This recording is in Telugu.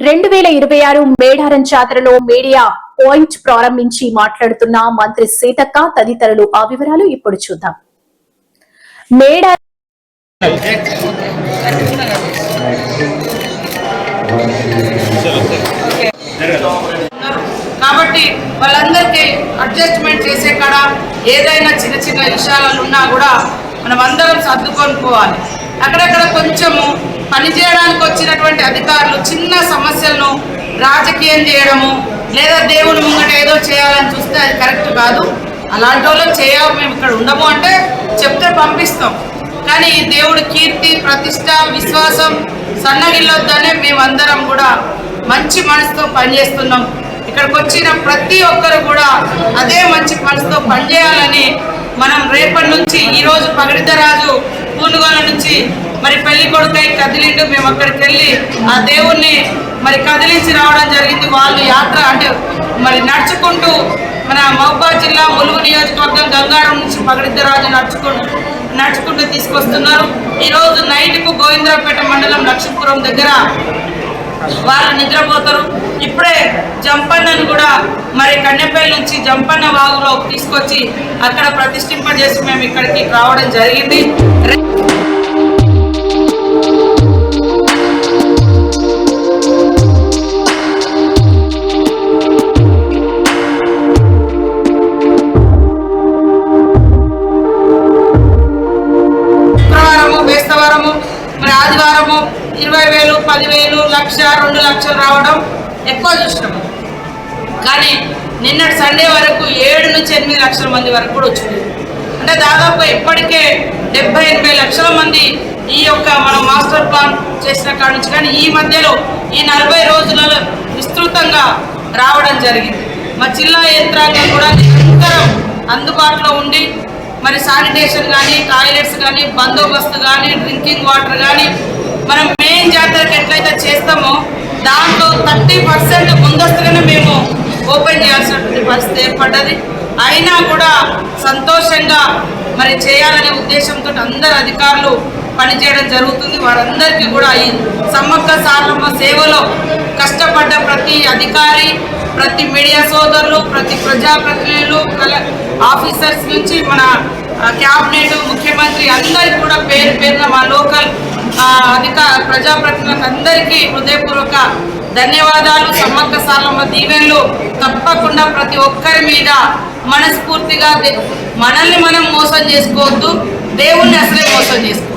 రెండు వేల ఇరవై ఆరు మేడారం జాతరలో మీడియా పాయింట్ ప్రారంభించి మాట్లాడుతున్న మంత్రి సీతక్క తదితరులు ఆ వివరాలు ఇప్పుడు చూద్దాం. మేడారం కాబట్టి వాళ్ళందరికీ అడ్జస్ట్మెంట్ చేసే కాడ ఏదైనా చిన్న చిన్న విషయాలు ఉన్నా కూడా మనం అందరం సర్దుకొని పోవాలి. అక్కడక్కడ కొంచెము పనిచేయడానికి వచ్చినటువంటి అధికారులు చిన్న సమస్యలను రాజకీయం చేయడము లేదా దేవుని ముంగట ఏదో చేయాలని చూస్తే అది కరెక్ట్ కాదు. అలాంటి వాళ్ళు చేయాలి మేము ఇక్కడ ఉండము అంటే చెప్తే పంపిస్తాం. కానీ దేవుడి కీర్తి ప్రతిష్ట విశ్వాసం సన్నగిల్లొద్దనే మేమందరం కూడా మంచి మనసుతో పనిచేస్తున్నాం. ఇక్కడికి వచ్చిన ప్రతి ఒక్కరు కూడా అదే మంచి మనసుతో పనిచేయాలని మనం రేపటి నుంచి ఈరోజు పగడితరాజు మరి పెళ్ళి కొడుకై కదిలిండు. మేము అక్కడికి వెళ్ళి ఆ దేవుణ్ణి మరి కదిలించి రావడం జరిగింది. వాళ్ళు యాత్ర అంటే మరి నడుచుకుంటూ మన మహబాద్ జిల్లా ములుగు నియోజకవర్గం గంగారం నుంచి పగడిద్దరాజు నడుచుకుంటూ నడుచుకుంటూ తీసుకొస్తున్నారు. ఈరోజు నైట్కు గోవిందరావుపేట మండలం లక్ష్మీపురం దగ్గర వాళ్ళు నిద్రపోతారు. ఇప్పుడే జంపన్నను కూడా మరి కన్నెపల్లి నుంచి జంపన్న వాగులో తీసుకొచ్చి అక్కడ ప్రతిష్ఠింపజేసి మేము ఇక్కడికి రావడం జరిగింది. ఇరవై వేలు పదివేలు లక్ష రెండు లక్షలు రావడం ఎక్కువ చూసినాము. కానీ నిన్నటి సండే వరకు ఏడు నుంచి ఎనిమిది లక్షల మంది వరకు కూడా వచ్చింది. అంటే దాదాపు ఇప్పటికే డెబ్బై ఎనభై లక్షల మంది ఈ యొక్క మనం మాస్టర్ ప్లాన్ చేసిన కాడ నుంచి కానీ ఈ మధ్యలో ఈ నలభై రోజులలో విస్తృతంగా రావడం జరిగింది. మా జిల్లా యంత్రాంగం కూడా నిరంతరం అందుబాటులో ఉండి మరి శానిటేషన్ కానీ టాయిలెట్స్ కానీ బందోబస్తు కానీ డ్రింకింగ్ వాటర్ కానీ మనం మే జాతరకి ఎట్లయితే చేస్తామో దాంట్లో థర్టీ పర్సెంట్ ముందస్తుగానే మేము ఓపెన్ చేయాల్సినటువంటి పరిస్థితి ఏర్పడ్డది. అయినా కూడా సంతోషంగా మరి చేయాలనే ఉద్దేశంతో అందరు అధికారులు పనిచేయడం జరుగుతుంది. వారందరికీ కూడా ఈ సమ్మక్క సారమ్మ సేవలో కష్టపడ్డ ప్రతి అధికారి ప్రతి మీడియా సోదరులు ప్రతి ప్రజాప్రతినిధులు ఆఫీసర్స్ నుంచి మన ఆ, క్యాబినెట్ ముఖ్యమంత్రి అందరికీ కూడా పేరు పేరున మా లోకల్ ఆ, అధికార ప్రజాప్రతినిధులకు అందరికీ హృదయపూర్వక ధన్యవాదాలు. సమ్మక్క సారమ్మ దీవెనలు తప్పకుండా ప్రతి ఒక్కరి మీద మనస్ఫూర్తిగా మనల్ని మనం మోసం చేసుకోవద్దు. దేవుణ్ణి అసలే మోసం చేసుకోవద్దు.